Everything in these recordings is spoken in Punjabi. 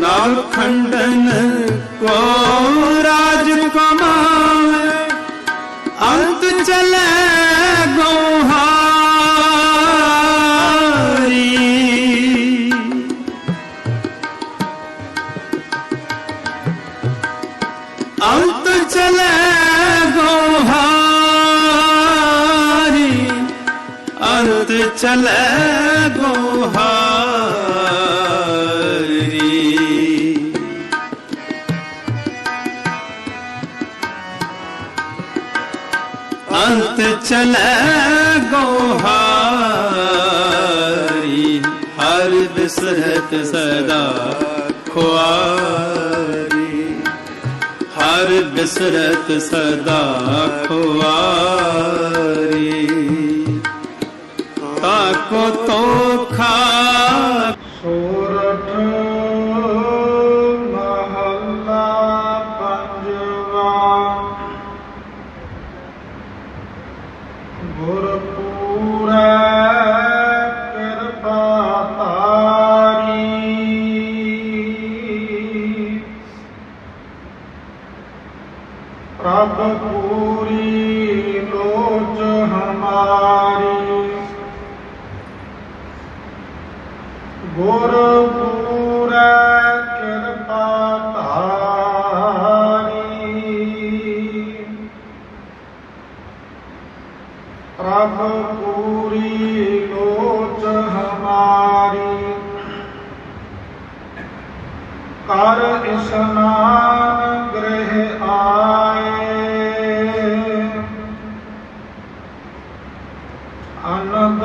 ਨਵ ਖੰਡਨ ਕੋ ਰਾਜ ਕਮਾਵੇ ਅੰਤ ਚਲੇ ਗੋਹਾਰੀ। ਅੰਤ ਚਲੇ ਗੋਹਾਰੀ ਅੰਤ ਚਲੇ ਗੋਹਾਰੀ। ਅੰਤ ਚਲੇ ਗੋਹਾਰੀ ਹਰ ਬਿਸਰਤ ਸਦਾ ਖੁਆਰੀ ਹਰ ਬਿਸਰਤ ਸਦਾ ਖੁਆਰੀ ਤਾਕੋ ਤੋਖਾ ਸੋਰਠ ਮਹੱਲਾ ਪੰਜਵਾ ਪ੍ਰਭ ਪੂਰੀ ਲੋਚ ਹਮਾਰੀ। ਗੁਰ ਪੂਰੈ ਕਿਰਪਾ ਧਾਰੀ। ਪ੍ਰਭ ਪੂਰੀ ਲੋਚ ਹਮਾਰੀ। ਕਰ ਇਸਨਾਨ ਆਨੰਦ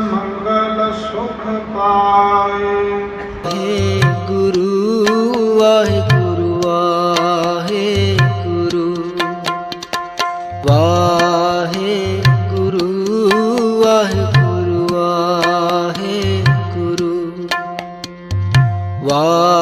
ਮੰਗਲ ਸੁਖ ਪਾਏ। ਹੇ ਗੁਰੂ ਵਾਹਿਗੁਰੂ ਵਾਹਿਗੁਰੂ। ਵਾਹਿਗੁਰੂ ਵਾਹਿਗੁਰੂ ਵਾਹਿਗੁਰੂ। ਵਾਹਿਗੁਰੂ ਵਾਹਿ